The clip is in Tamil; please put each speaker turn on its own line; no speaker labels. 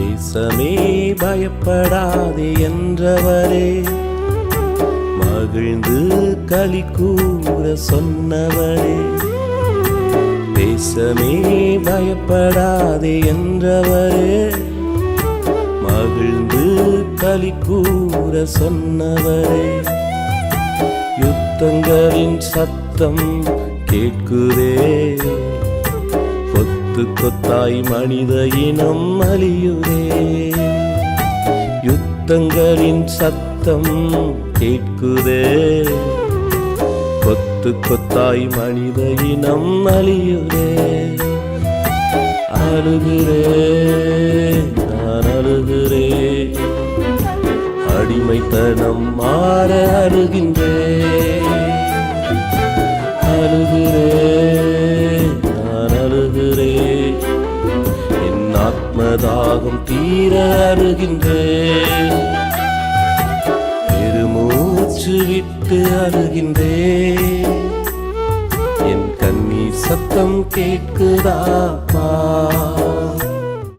தேசமே பயப்படாதே என்றவரே. மகிழ்ந்து களி கூற சொன்னவரே. தேசமே பயப்படாதே என்றவரே. மகிழ்ந்து களி கூற சொன்னவரே. யுத்தங்களின் சத்தம் கேட்குதே. கொத்தாய் மனித இனம் அழியுதே. யுத்தங்களின் சத்தம் கேட்குதே. கொத்து கொத்தாய் மனித இனம் அழியுதே. அழுகிறே நான் அழுகிறே. அடிமைத்தனம் மாற அழுகின்றேன் ஆத்மதாகம் தீர அருகின்றேன் பெருமூச்சு விட்டு அருகின்றேன் என் கண்ணீர் சத்தம் கேட்குதாப்பா